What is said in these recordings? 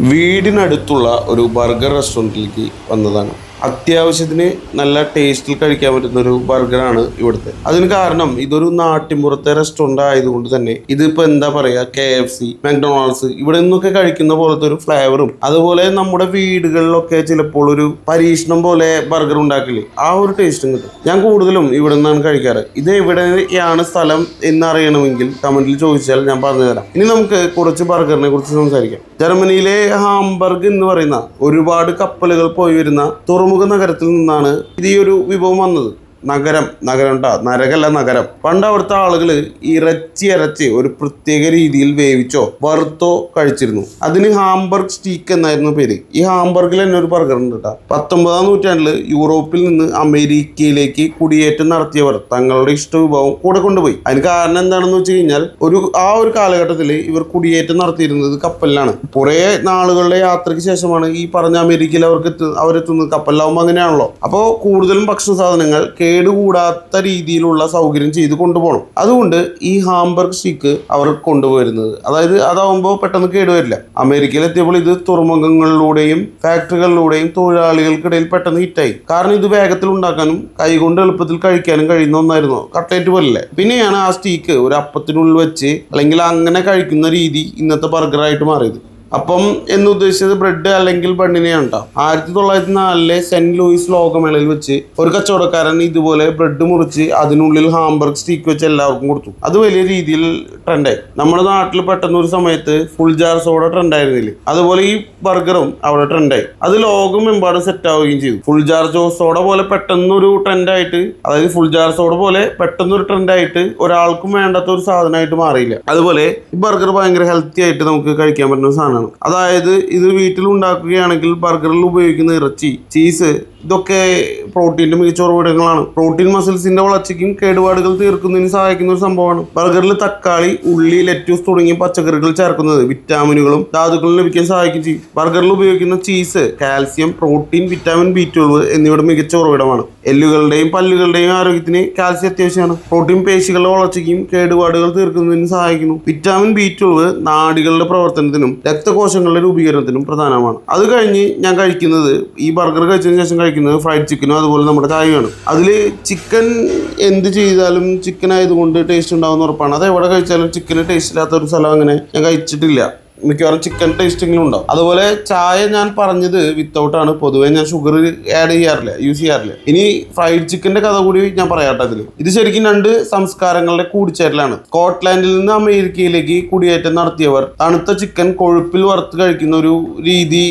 വീടിനടുത്തുള്ള ഒരു ബർഗർ റെസ്റ്റോറന്റിലേക്ക് വന്നതാണ്. അത്യാവശ്യത്തിന് നല്ല ടേസ്റ്റിൽ കഴിക്കാൻ പറ്റുന്ന ഒരു ബർഗറാണ് ഇവിടുത്തെ. അതിന് കാരണം ഇതൊരു നാട്ടിൻപുറത്തെ റെസ്റ്റോറന്റ് ആയതുകൊണ്ട് തന്നെ ഇതിപ്പോൾ എന്താ പറയുക കെ എഫ് സി മക്ഡൊണാൾഡ്സ് ഇവിടെ നിന്നൊക്കെ കഴിക്കുന്ന പോലത്തെ ഒരു ഫ്ലേവറും അതുപോലെ നമ്മുടെ വീടുകളിലൊക്കെ ചിലപ്പോൾ ഒരു പരീക്ഷണം പോലെ ബർഗർ ഉണ്ടാക്കില്ലേ ആ ഒരു ടേസ്റ്റും കിട്ടും. ഞാൻ കൂടുതലും ഇവിടെ നിന്നാണ് കഴിക്കാറ്. ഇത് എവിടെയാണ് സ്ഥലം എന്നറിയണമെങ്കിൽ കമന്റിൽ ചോദിച്ചാൽ ഞാൻ പറഞ്ഞു തരാം. ഇനി നമുക്ക് കുറച്ച് ബർഗറിനെ കുറിച്ച് സംസാരിക്കാം. ജർമ്മനിയിലെ ഹാംബർഗ് എന്ന് പറയുന്ന ഒരുപാട് കപ്പലുകൾ പോയി വരുന്ന തുറമുഖ നഗരത്തിൽ നിന്നാണ് ഇത് ഈ ഒരു വിഭവം വന്നത്. നഗരം നഗരം ഉണ്ടോ നരകല്ല നഗരം. പണ്ട് അവിടുത്തെ ആളുകൾ ഇറച്ചി അരച്ച് ഒരു പ്രത്യേക രീതിയിൽ വേവിച്ചോ വറുത്തോ കഴിച്ചിരുന്നു. അതിന് ഹാംബർഗ് സ്റ്റീക്ക് എന്നായിരുന്നു പേര്. ഈ ഹാംബർഗിൽ തന്നെ ഒരു ബർഗർ ഉണ്ട് കേട്ടോ പത്തൊമ്പതാം നൂറ്റാണ്ടിൽ യൂറോപ്പിൽ നിന്ന് അമേരിക്കയിലേക്ക് കുടിയേറ്റം നടത്തിയവർ തങ്ങളുടെ ഇഷ്ട വിഭവം കൂടെ കൊണ്ടുപോയി. അതിന് കാരണം എന്താണെന്ന് വെച്ച് കഴിഞ്ഞാൽ ഒരു ആ ഒരു കാലഘട്ടത്തിൽ ഇവർ കുടിയേറ്റം നടത്തിയിരുന്നത് കപ്പലിലാണ്. കുറേ നാളുകളുടെ യാത്രയ്ക്ക് ശേഷമാണ് ഈ പറഞ്ഞ അമേരിക്കയിൽ അവർക്ക് അവരെത്തുന്നത്. കപ്പലിലാവുമ്പോൾ അങ്ങനെയാണല്ലോ. അപ്പോൾ കൂടുതലും ഭക്ഷണ സാധനങ്ങൾ കേടുകൂടാത്ത രീതിയിലുള്ള സൗകര്യം ചെയ്ത് കൊണ്ടുപോകണം. അതുകൊണ്ട് ഈ ഹാംബർഗ് സ്റ്റീക്ക് അവർ കൊണ്ടുവരുന്നത് അതായത് അതാവുമ്പോൾ പെട്ടെന്ന് കേടുവരില്ല അമേരിക്കയിൽ എത്തിയപ്പോൾ ഇത് തുറമുഖങ്ങളിലൂടെയും ഫാക്ടറികളിലൂടെയും തൊഴിലാളികൾക്കിടയിൽ പെട്ടെന്ന് ഹിറ്റായി. കാരണം ഇത് വേഗത്തിൽ ഉണ്ടാക്കാനും കൈകൊണ്ട് എളുപ്പത്തിൽ കഴിക്കാനും കഴിയുന്ന ഒന്നായിരുന്നു. കട്ട്ലേറ്റ് പോലല്ലേ. പിന്നെയാണ് ആ സ്റ്റീക്ക് ഒരു അപ്പത്തിനുള്ളിൽ വെച്ച് അല്ലെങ്കിൽ അങ്ങനെ കഴിക്കുന്ന രീതി ഇന്നത്തെ ബർഗറായിട്ട് മാറിയത്. അപ്പം എന്ന് ഉദ്ദേശിച്ചത് ബ്രെഡ് അല്ലെങ്കിൽ ബണ്ണിനെയാണ് കേട്ടോ ആയിരത്തി തൊള്ളായിരത്തി നാലിലെ സെന്റ് ലൂയിസ് ലോകമേളയിൽ വെച്ച് ഒരു കച്ചവടക്കാരൻ ഇതുപോലെ ബ്രെഡ് മുറിച്ച് അതിനുള്ളിൽ ഹാംബർഗ് സ്റ്റീക്ക് വെച്ച് എല്ലാവർക്കും കൊടുത്തു. അത് വലിയ രീതിയിൽ ട്രെൻഡായി നമ്മുടെ നാട്ടിൽ പെട്ടെന്ന് ഒരു സമയത്ത് ഫുൾ ജാർ സോഡ ട്രെൻഡായിരുന്നില്ലേ അതുപോലെ ഈ ബർഗറും അവിടെ ട്രെൻഡായി അത് ലോകമെമ്പാടും സെറ്റ് ആവുകയും ചെയ്തു. ഫുൾ ജാർ സോഡ പോലെ പെട്ടെന്നൊരു ട്രെൻഡായിട്ട് അതായത് ഫുൾ ജാർ സോഡ പോലെ പെട്ടെന്നൊരു ട്രെൻഡായിട്ട് ഒരാൾക്കും വേണ്ടാത്ത ഒരു സാധനമായിട്ട് മാറിയില്ല. അതുപോലെ ഈ ബർഗർ ഭയങ്കര ഹെൽത്തി ആയിട്ട് നമുക്ക് കഴിക്കാൻ പറ്റുന്ന ഒരു അതായത് ഇത് വീട്ടിൽ ഉണ്ടാക്കുകയാണെങ്കിൽ ബർഗറിൽ ഉപയോഗിക്കുന്ന ഇറച്ചി ചീസ് ഇതൊക്കെ പ്രോട്ടീന്റെ മികച്ച ഉറവിടങ്ങളാണ് പ്രോട്ടീൻ മസിൽസിന്റെ വളർച്ചയ്ക്കും കേടുപാടുകൾ തീർക്കുന്നതിന് സഹായിക്കുന്ന ഒരു സംഭവമാണ്. ബർഗറിൽ തക്കാളി ഉള്ളി ലെറ്റ്യൂസ് തുടങ്ങിയ പച്ചക്കറികൾ ചേർക്കുന്നത് വിറ്റാമിനുകളും ധാതുക്കളും ലഭിക്കാൻ സഹായിക്കും ചെയ്യും. ബർഗറിൽ ഉപയോഗിക്കുന്ന cheese calcium protein vitamin B twelve എന്നിവയുടെ മികച്ച ഉറവിടമാണ്. എല്ലുകളുടെയും പല്ലുകളുടെയും ആരോഗ്യത്തിന് കാൽസ്യം അത്യാവശ്യമാണ്. പ്രോട്ടീൻ പേശികളുടെ വളർച്ചയ്ക്കും കേടുപാടുകൾ തീർക്കുന്നതിന് സഹായിക്കുന്നു. വിറ്റാമിൻ ബി ട്വൽവ് നാടികളുടെ പ്രവർത്തനത്തിനും രക്തകോശങ്ങളുടെ രൂപീകരണത്തിനും പ്രധാനമാണ്. അത് കഴിഞ്ഞ് ഞാൻ കഴിക്കുന്നത് ഈ ബർഗർ കഴിച്ചതിന് ശേഷം കഴിക്കുന്നത് ഫ്രൈഡ് ചിക്കനും അതുപോലെ നമ്മുടെ ചായയാണ് അതിൽ ചിക്കൻ എന്ത് ചെയ്താലും ചിക്കൻ ആയതുകൊണ്ട് ടേസ്റ്റ് ഉണ്ടാവുന്ന ഉറപ്പാണ്. അത് എവിടെ കഴിച്ചാലും ചിക്കന് ടേസ്റ്റ് ഇല്ലാത്ത ഒരു സ്ഥലം അങ്ങനെ ഞാൻ കഴിച്ചിട്ടില്ല. മിക്കവാറും ചിക്കൻ ടേസ്റ്റിങ്ങിലും ഉണ്ടാവും. അതുപോലെ ചായ ഞാൻ പറഞ്ഞത് വിത്തൗട്ട് ആണ്. പൊതുവേ ഞാൻ ഷുഗർ ആഡ് ചെയ്യാറില്ല യൂസ് ചെയ്യാറില്ല. ഇനി ഫ്രൈഡ് ചിക്കന്റെ കഥ കൂടി ഞാൻ പറയാട്ടെ അതിൽ ഇത് ശരിക്കും രണ്ട് സംസ്കാരങ്ങളുടെ കൂടിച്ചേരലാണ്. സ്കോട്ട്ലാൻഡിൽ നിന്ന് അമേരിക്കയിലേക്ക് കുടിയേറ്റം നടത്തിയവർ തണുത്ത ചിക്കൻ കൊഴുപ്പിൽ വറുത്ത് കഴിക്കുന്ന ഒരു രീതി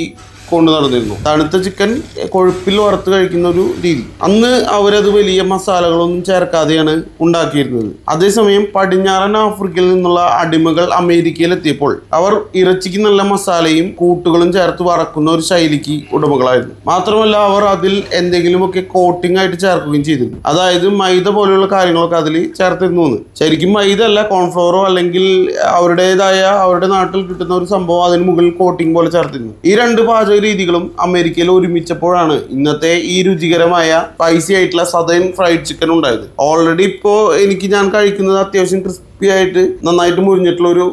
കൊണ്ടു നടന്നിരുന്നു. തണുത്ത ചിക്കൻ കൊഴുപ്പിൽ വറുത്ത് കഴിക്കുന്ന ഒരു രീതി. അന്ന് അവരത് വലിയ മസാലകളൊന്നും ചേർക്കാതെയാണ് ഉണ്ടാക്കിയിരുന്നത്. അതേസമയം പടിഞ്ഞാറൻ ആഫ്രിക്കയിൽ നിന്നുള്ള അടിമകൾ അമേരിക്കയിൽ എത്തിയപ്പോൾ അവർ ഇറച്ചിക്ക് നല്ല മസാലയും കൂട്ടുകളും ചേർത്ത് വറക്കുന്ന ഒരു ശൈലിക്ക് ഉടമകളായിരുന്നു. മാത്രമല്ല അവർ അതിൽ എന്തെങ്കിലുമൊക്കെ കോട്ടിംഗ് ആയിട്ട് ചേർക്കുകയും ചെയ്തിരുന്നു. അതായത് മൈദ പോലെയുള്ള കാര്യങ്ങളൊക്കെ അതിൽ ചേർത്തിരുന്നു ശരിക്കും മൈദ അല്ല കോൺഫ്ലോറോ അല്ലെങ്കിൽ അവരുടേതായ അവരുടെ നാട്ടിൽ കിട്ടുന്ന ഒരു സംഭവം അതിന് മുകളിൽ കോട്ടിംഗ് പോലെ ചേർത്തിരുന്നു. ഈ രണ്ട് പാചക രീതികളും അമേരിക്കയിൽ ഒരുമിച്ചപ്പോഴാണ് ഇന്നത്തെ ഈ രുചികരമായ സ്പൈസി ആയിട്ടുള്ള സദൈൻ ഫ്രൈഡ് ചിക്കൻ ഉണ്ടായത്. ഓൾറെഡി ഇപ്പോൾ എനിക്ക് ഞാൻ കഴിക്കുന്നത് അത്യാവശ്യം ക്രിസ്പി ആയിട്ട് നന്നായിട്ട് മുരിഞ്ഞിട്ടുള്ള ഒരു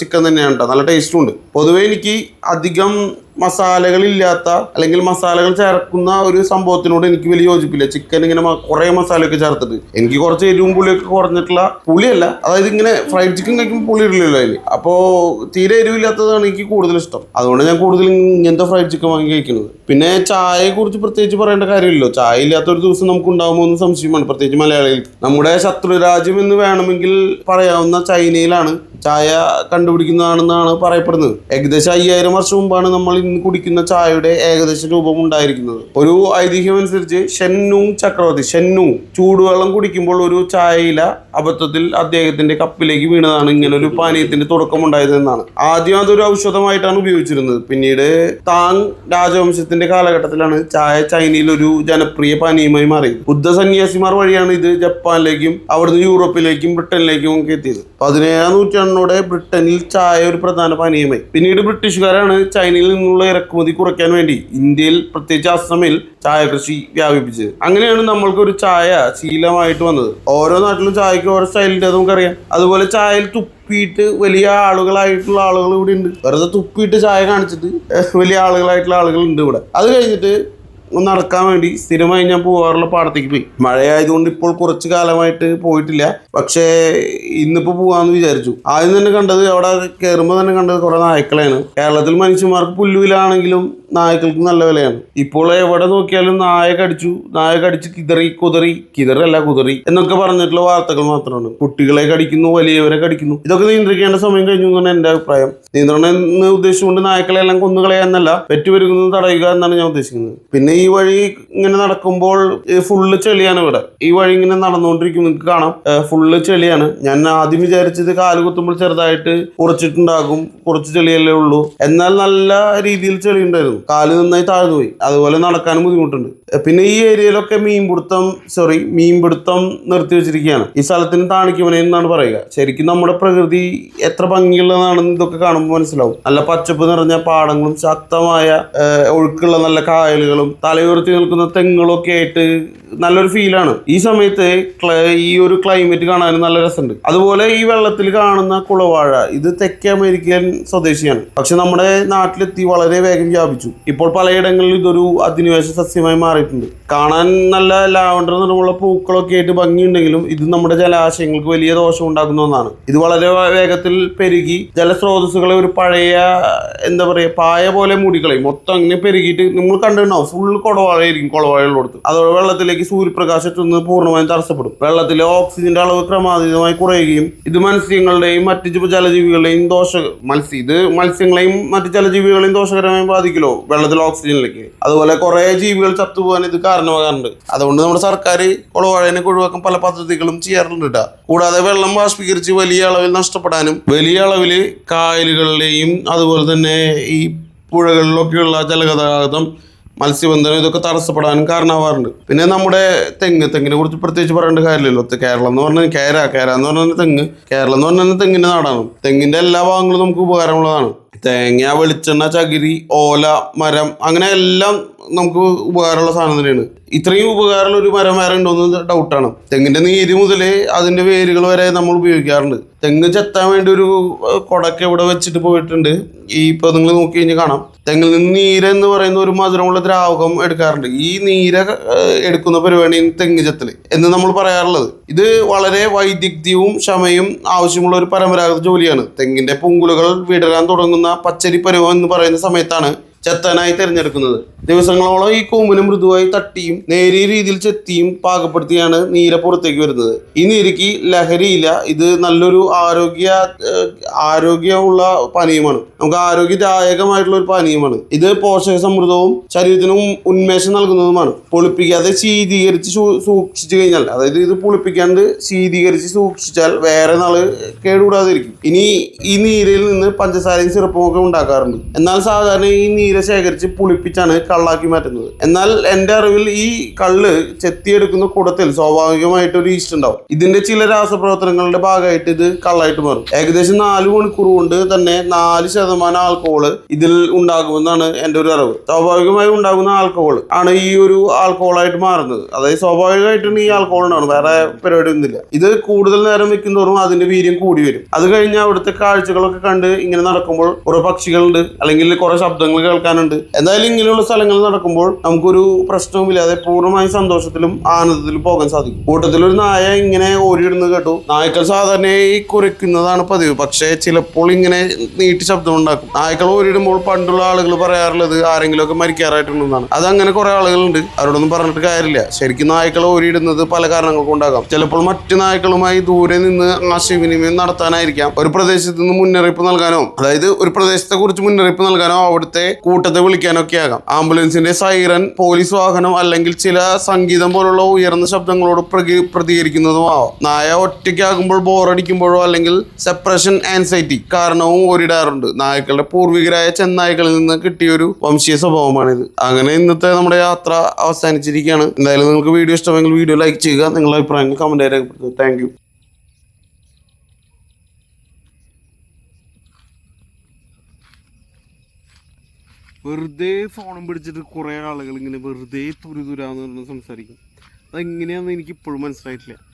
ചിക്കൻ തന്നെയാണ് കേട്ടോ നല്ല ടേസ്റ്റും ഉണ്ട്. പൊതുവേ എനിക്ക് അധികം മസാലകളില്ലാത്ത അല്ലെങ്കിൽ മസാലകൾ ചേർക്കുന്ന ഒരു സംഭവത്തിനോട് എനിക്ക് വലിയ യോജിപ്പില്ല. ചിക്കൻ ഇങ്ങനെ കുറേ മസാലയൊക്കെ ചേർത്തിട്ട്. എനിക്ക് കുറച്ച് എരിവും പുളിയൊക്കെ കുറഞ്ഞിട്ടുള്ള പുളിയല്ല. അതായത് ഇങ്ങനെ ഫ്രൈഡ് ചിക്കൻ കഴിക്കുമ്പോൾ പുളി ഇടില്ലല്ലോ അതിൽ അപ്പോൾ തീരെ എരിവില്ലാത്തതാണ് എനിക്ക് കൂടുതൽ ഇഷ്ടം. അതുകൊണ്ട് ഞാൻ കൂടുതൽ ഇങ്ങനത്തെ ഫ്രൈഡ് ചിക്കൻ വാങ്ങി കഴിക്കുന്നത്. പിന്നെ ചായയെക്കുറിച്ച് പ്രത്യേകിച്ച് പറയേണ്ട കാര്യമില്ലല്ലോ. ചായ ഇല്ലാത്ത ഒരു ദിവസം നമുക്ക് ഉണ്ടാകുമോ എന്ന് സംശയമാണ്. പ്രത്യേകിച്ച് മലയാളികൾ നമ്മുടെ ശത്രു രാജ്യം എന്ന് വേണമെങ്കിൽ പറയാവുന്ന ചൈനയിലാണ്. ചായ കണ്ടുപിടിക്കുന്നതാണെന്നാണ് പറയപ്പെടുന്നത്. ഏകദേശം അയ്യായിരം വർഷം മുമ്പാണ് നമ്മൾ ഇന്ന് കുടിക്കുന്ന ചായയുടെ ഏകദേശ രൂപം ഉണ്ടായിരിക്കുന്നത്. ഒരു ഐതിഹ്യം അനുസരിച്ച് ഷെന്നൂങ് ചക്രവർത്തി ഷെന്നു ചൂടുവെള്ളം കുടിക്കുമ്പോൾ ഒരു ചായയില അബദ്ധത്തിൽ അദ്ദേഹത്തിന്റെ കപ്പിലേക്ക് വീണതാണ്. ഇങ്ങനെ ഒരു പാനീയത്തിന്റെ തുടക്കം ഉണ്ടായതെന്നാണ് ആദ്യം അതൊരു ഔഷധമായിട്ടാണ് ഉപയോഗിച്ചിരുന്നത്. പിന്നീട് താങ് രാജവംശത്തിന്റെ കാലഘട്ടത്തിലാണ് ചായ ചൈനയിൽ ഒരു ജനപ്രിയ പാനീയമായി മാറിയത്. ബുദ്ധ സന്യാസിമാർ വഴിയാണ് ഇത് ജപ്പാനിലേക്കും അവിടുന്ന് യൂറോപ്പിലേക്കും ബ്രിട്ടനിലേക്കും നമുക്ക് എത്തിയത് പതിനേഴാം നൂറ്റാണ്ടിനോടെ ബ്രിട്ടനിൽ ചായ ഒരു പ്രധാന പാനീയമായി. പിന്നീട് ബ്രിട്ടീഷുകാരാണ് ചൈനയിൽ നിന്നുള്ള ഇറക്കുമതി കുറയ്ക്കാൻ വേണ്ടി ഇന്ത്യയിൽ പ്രത്യേകിച്ച് അസമിൽ ചായ കൃഷി വ്യാപിപ്പിച്ചത്. അങ്ങനെയാണ് നമ്മൾക്ക് ഒരു ചായ ശീലമായിട്ട് വന്നത്. ഓരോ നാട്ടിലും ചായക്ക് ഓരോ സ്റ്റൈലിന്റെ നമുക്കറിയാം. അതുപോലെ ചായയിൽ തുപ്പിയിട്ട് വലിയ ആളുകളായിട്ടുള്ള ആളുകൾ ഇവിടെ ഉണ്ട് വെറുതെ തുപ്പിയിട്ട് ചായ കാണിച്ചിട്ട് വലിയ ആളുകളായിട്ടുള്ള ആളുകൾ ഉണ്ട് ഇവിടെ. അത് കഴിഞ്ഞിട്ട് ഒന്ന് നടക്കാൻ വേണ്ടി സ്ഥിരമായി ഞാൻ പോകാറുള്ള പാടത്തേക്ക് പോയി. മഴയായതുകൊണ്ട് ഇപ്പോൾ കുറച്ച് കാലമായിട്ട് പോയിട്ടില്ല. പക്ഷേ ഇന്നിപ്പോൾ പോകാമെന്ന് വിചാരിച്ചു. ആദ്യം തന്നെ കണ്ടത് അവിടെ കയറുമ്പോൾ തന്നെ കണ്ടത് കുറേ നായ്ക്കളെയാണ്. കേരളത്തിൽ മനുഷ്യന്മാർക്ക് പുല്ലുവിലാണെങ്കിലും നായ്ക്കൾക്ക് നല്ല വിലയാണ്. ഇപ്പോൾ എവിടെ നോക്കിയാലും നായ കടിച്ചു നായ കടിച്ച് കിതറി കുതറി കിതറല്ല കുതറി എന്നൊക്കെ പറഞ്ഞിട്ടുള്ള വാർത്തകൾ മാത്രമാണ്. കുട്ടികളെ കടിക്കുന്നു വലിയവരെ കടിക്കുന്നു. ഇതൊക്കെ നിയന്ത്രിക്കേണ്ട സമയം കഴിഞ്ഞു എന്നാണ് എന്റെ അഭിപ്രായം. നിയന്ത്രണം എന്ന് ഉദ്ദേശിച്ചുകൊണ്ട് നായ്ക്കളെ എല്ലാം കൊന്നുകളയാന്നല്ല പെറ്റുപെരുകുന്നത് തടയുക എന്നാണ് ഞാൻ ഉദ്ദേശിക്കുന്നത്. പിന്നെ ഈ വഴി ഇങ്ങനെ നടക്കുമ്പോൾ ഫുള്ള് ചെളിയാണ് ഇവിടെ. ഈ വഴി ഇങ്ങനെ നടന്നുകൊണ്ടിരിക്കും. നിങ്ങൾക്ക് കാണാം. ഫുള്ള് ചെളിയാണ്. ഞാൻ ആദ്യം വിചാരിച്ചത് കാൽ കുത്തുമ്പോൾ ചെറുതായിട്ട് കുറച്ചിട്ടുണ്ടാകും. കുറച്ച് ചെളിയല്ലേ ഉള്ളൂ. എന്നാൽ നല്ല രീതിയിൽ ചെളി ഉണ്ടായിരുന്നു. കാൽ നന്നായി താഴ്ന്നു പോയി. അതുപോലെ നടക്കാനും ബുദ്ധിമുട്ടുണ്ട്. പിന്നെ ഈ ഏരിയയിലൊക്കെ മീൻപിടുത്തം സോറി മീൻപിടുത്തം നിർത്തി വെച്ചിരിക്കുകയാണ്. ഈ സ്ഥലത്തിന് താണിക്കുമനെ എന്നാണ് പറയുക. ശരിക്കും നമ്മുടെ പ്രകൃതി എത്ര ഭംഗിയുള്ളതാണെന്ന് ഇതൊക്കെ കാണുമ്പോൾ മനസ്സിലാവും. നല്ല പച്ചപ്പ് നിറഞ്ഞ പാടങ്ങളും ശക്തമായ ഒഴുക്കുള്ള നല്ല കായലുകളും തലയുയർത്തി നിൽക്കുന്ന തെങ്ങുകളൊക്കെ ആയിട്ട് നല്ലൊരു ഫീലാണ് ഈ സമയത്ത് ഈ ഒരു ക്ലൈമറ്റ് കാണാനും നല്ല രസമുണ്ട്. അതുപോലെ ഈ വെള്ളത്തിൽ കാണുന്ന കുളവാഴ ഇത് തെക്കേ അമേരിക്കൻ സ്വദേശിയാണ്. പക്ഷെ നമ്മുടെ നാട്ടിലെത്തി വളരെ വേഗം വ്യാപിച്ചു. ഇപ്പോൾ പലയിടങ്ങളിൽ ഇതൊരു അധിനിവേശ സസ്യമായി മാറിയിട്ടുണ്ട്. കാണാൻ നല്ല ലാവണ്ടർ നിറമുള്ള പൂക്കളൊക്കെ ആയിട്ട് ഭംഗിയുണ്ടെങ്കിലും ഇത് നമ്മുടെ ജലാശയങ്ങൾക്ക് വലിയ ദോഷം ഉണ്ടാക്കുന്ന ഒന്നാണ്. ഇത് വളരെ വേഗത്തിൽ പെരുകി ജലസ്രോതസ്സുകളെ ഒരു പഴയ എന്താ പറയുക പായ പോലെ മൂടിക്കളയും. മൊത്തം അങ്ങനെ പെരുകിയിട്ട് നമ്മൾ കണ്ടിട്ടുണ്ടാവും. ഫുൾ കുളവാഴയായിരിക്കും കുളവാഴയുള്ളടത്ത് അതോടെ വെള്ളത്തിലേക്ക് സൂര്യപ്രകാശം എത്തുന്നത് പൂർണമായും തടസ്സപ്പെടും. വെള്ളത്തിലെ ഓക്സിജന്റെ അളവ് ക്രമാതീതമായി കുറയുകയും ഇത് മത്സ്യങ്ങളുടെയും മറ്റ് ജലജീവികളുടെയും ദോഷ മത്സ്യ ഇത് മത്സ്യങ്ങളെയും മറ്റ് ജലജീവികളെയും ദോഷകരമായി ബാധിക്കലോ വെള്ളത്തിലെ ഓക്സിജനിലേക്ക്. അതുപോലെ കുറെ ജീവികൾ ചത്തുപോകാൻ ഇത് കാരണമാകാറുണ്ട്. അതുകൊണ്ട് നമ്മുടെ സർക്കാർ കുളവാഴനെ ഒഴിവാക്കാൻ പല പദ്ധതികളും ചെയ്യാറുണ്ട് കൂടാതെ വെള്ളം ബാഷ്പീകരിച്ച് വലിയ അളവിൽ നഷ്ടപ്പെടാനും വലിയ അളവിൽ കായലുകളിലെയും അതുപോലെ തന്നെ ഈ പുഴകളിലൊക്കെയുള്ള ജലഗതാഗതം മത്സ്യബന്ധനം ഇതൊക്കെ തടസ്സപ്പെടാനും കാരണമാവാറുണ്ട്. പിന്നെ നമ്മുടെ തെങ്ങ് തെങ്ങിനെ കുറിച്ച് പ്രത്യേകിച്ച് പറയേണ്ട കാര്യമില്ലല്ലോ. കേരളം എന്ന് പറഞ്ഞാൽ കേര കേര എന്ന് പറഞ്ഞാൽ തെങ്ങ്. കേരളം എന്ന് പറഞ്ഞാൽ തെങ്ങിന്റെ നാടാണ്. തെങ്ങിന്റെ എല്ലാ ഭാഗങ്ങളും നമുക്ക് ഉപകാരമുള്ളതാണ്. തേങ്ങ വെളിച്ചെണ്ണ ചകിരി ഓല മരം അങ്ങനെ എല്ലാം നമുക്ക് ഉപകാരമുള്ള സാധനം തന്നെയാണ്. ഇത്രയും ഉപകാരമുള്ള ഒരു മരം വേറെ ഉണ്ടോന്ന് ഡൗട്ടാണ് തെങ്ങിന്റെ നീര് മുതൽ അതിന്റെ വേരുകൾ വരെ നമ്മൾ ഉപയോഗിക്കാറുണ്ട്. തെങ്ങ് ചെത്താൻ വേണ്ടി ഒരു കൊടക്ക് ഇവിടെ വെച്ചിട്ട് പോയിട്ടുണ്ട്. ഈ ഇപ്പൊ നിങ്ങൾ നോക്കി കഴിഞ്ഞാൽ കാണാം. തെങ്ങിൽ നിന്ന് നീര് എന്ന് പറയുന്ന ഒരു മധുരമുള്ള ദ്രാവകം എടുക്കാറുണ്ട്. ഈ നീര എടുക്കുന്ന പരിപാടിയാണ് തെങ്ങ് ചെത്തൽ എന്ന് നമ്മൾ പറയാറുള്ളത്. ഇത് വളരെ വൈദഗ്ധ്യവും ക്ഷമയും ആവശ്യമുള്ള ഒരു പരമ്പരാഗത ജോലിയാണ്. തെങ്ങിന്റെ പൊങ്കുലുകൾ വിടരാൻ തുടങ്ങുന്ന പച്ചരി പരുവം എന്ന് പറയുന്ന സമയത്താണ് ചെത്താനായി തിരഞ്ഞെടുക്കുന്നത്. ദിവസങ്ങളോളം ഈ കൂമ്പിന് മൃദുവായി തട്ടിയും നേരിയ രീതിയിൽ ചെത്തിയും പാകപ്പെടുത്തിയാണ് നീര പുറത്തേക്ക് വരുന്നത്. ഈ നീരയ്ക്ക് ലഹരിയില്ല. ഇത് നല്ലൊരു ആരോഗ്യ ആരോഗ്യമുള്ള പാനീയമാണ്. നമുക്ക് ആരോഗ്യദായകമായിട്ടുള്ള ഒരു പാനീയമാണ്. ഇത് പോഷക സമൃദ്ധവും ശരീരത്തിന് ഉന്മേഷം നൽകുന്നതുമാണ്. പൊളിപ്പിക്കാതെ ശീതീകരിച്ച് സൂക്ഷിച്ചു കഴിഞ്ഞാൽ അതായത് ഇത് പുളിപ്പിക്കാണ്ട് ശീതീകരിച്ച് സൂക്ഷിച്ചാൽ വേറെ നാൾ കേടുകൂടാതിരിക്കും. ഇനി ഈ നീരിൽ നിന്ന് പഞ്ചസാരയും സിറപ്പും ഒക്കെ ഉണ്ടാക്കാറുണ്ട്. എന്നാൽ സാധാരണ ഈ ശേഖരിച്ച് പുളിപ്പിച്ചാണ് കള്ളാക്കി മാറ്റുന്നത്. എന്നാൽ എന്റെ അറിവിൽ ഈ കള്ള് ചെത്തിയെടുക്കുന്ന കൂടത്തിൽ സ്വാഭാവികമായിട്ട് ഒരു ഈസ്റ്റ് ഉണ്ടാവും. ഇതിന്റെ ചില രാസപ്രവർത്തനങ്ങളുടെ ഭാഗമായിട്ട് ഇത് കള്ളായിട്ട് മാറും. ഏകദേശം നാല് മണിക്കൂർ കൊണ്ട് തന്നെ നാല് ശതമാനം ആൽക്കഹോൾ ഇതിൽ ഉണ്ടാകുമെന്നാണ് എന്റെ ഒരു അറിവ്. സ്വാഭാവികമായി ഉണ്ടാകുന്ന ആൽക്കഹോൾ ആണ് ഈ ഒരു ആൽക്കഹോളായിട്ട് മാറുന്നത്. അതായത് സ്വാഭാവികമായിട്ടാണ് ഈ ആൽക്കഹോൾ ഉണ്ടാവും വേറെ പരിപാടി ഒന്നുമില്ല. ഇത് കൂടുതൽ നേരം വെക്കുന്നതോറും അതിന്റെ വീര്യം കൂടി വരും. അത് കഴിഞ്ഞ് അവിടുത്തെ കാഴ്ചകളൊക്കെ കണ്ട് ഇങ്ങനെ നടക്കുമ്പോൾ കുറെ പക്ഷികളുണ്ട് അല്ലെങ്കിൽ കുറെ ശബ്ദങ്ങൾ കേൾക്കാനുണ്ട്. എന്തായാലും ഇങ്ങനെയുള്ള സ്ഥലങ്ങൾ നടക്കുമ്പോൾ നമുക്കൊരു പ്രശ്നവുമില്ലാതെ പൂർണമായും സന്തോഷത്തിലും ആനന്ദത്തിലും പോകാൻ സാധിക്കും. കൂട്ടത്തിൽ ഒരു നായ ഇങ്ങനെ ഓരിയിടുന്നത് കേട്ടു. നായ്ക്കൾ സാധാരണയായി കുരയ്ക്കുന്നതാണ് പതിവ്. പക്ഷേ ചിലപ്പോൾ ഇങ്ങനെ നീട്ടി ശബ്ദം ഉണ്ടാക്കും. നായ്ക്കൾ ഓരിടുമ്പോൾ പണ്ടുള്ള ആളുകൾ പറയാറുള്ളത് ആരെങ്കിലും ഒക്കെ മരിക്കാറായിട്ടുണ്ടെന്നാണ്. അത് അങ്ങനെ കുറെ ആളുകളുണ്ട്. അവരോടൊന്നും പറഞ്ഞിട്ട് കാര്യമില്ല. ശരിക്കും നായ്ക്കൾ ഓരിയിടുന്നത് പല കാരണങ്ങൾ കൊണ്ടാകാം ചിലപ്പോൾ മറ്റു നായ്ക്കളുമായി ദൂരെ നിന്ന് ആശയവിനിമയം നടത്താനായിരിക്കാം. ഒരു പ്രദേശത്ത് നിന്ന് മുന്നറിയിപ്പ് നൽകാനോ അതായത് ഒരു പ്രദേശത്തെ കുറിച്ച് മുന്നറിയിപ്പ് നൽകാനോ അവിടുത്തെ കൂട്ടത്തെ വിളിക്കാനൊക്കെ ആകാം. ആംബുലൻസിന്റെ സൈറൻ പോലീസ് വാഹനം അല്ലെങ്കിൽ ചില സംഗീതം പോലുള്ള ഉയർന്ന ശബ്ദങ്ങളോട് പ്രതി- പ്രതികരിക്കുന്നതും ആവാം. നായ ഒറ്റയ്ക്കാകുമ്പോൾ ബോറടിക്കുമ്പോഴോ അല്ലെങ്കിൽ സെപ്പറേഷൻ ആൻസൈറ്റി കാരണവും ഒരിടാറുണ്ട് നായ്ക്കളുടെ പൂർവികരായ ചെന്നായ്ക്കളിൽ നിന്ന് കിട്ടിയ ഒരു വംശീയ സ്വഭാവമാണിത്. അങ്ങനെ ഇന്നത്തെ നമ്മുടെ യാത്ര അവസാനിച്ചിരിക്കുകയാണ്. എന്തായാലും നിങ്ങൾക്ക് വീഡിയോ ഇഷ്ടമെങ്കിൽ വീഡിയോ ലൈക്ക് ചെയ്യുക. നിങ്ങളുടെ അഭിപ്രായങ്ങൾ കമന്റ് രേഖപ്പെടുത്തുക. താങ്ക് വെറുതെ ഫോണും പിടിച്ചിട്ട് കുറേ ആളുകൾ ഇങ്ങനെ വെറുതെ തുരുതുരാന്ന് പറഞ്ഞ് സംസാരിക്കും. അതെങ്ങനെയാണെന്ന് എനിക്ക് ഇപ്പോഴും മനസ്സിലായിട്ടില്ല.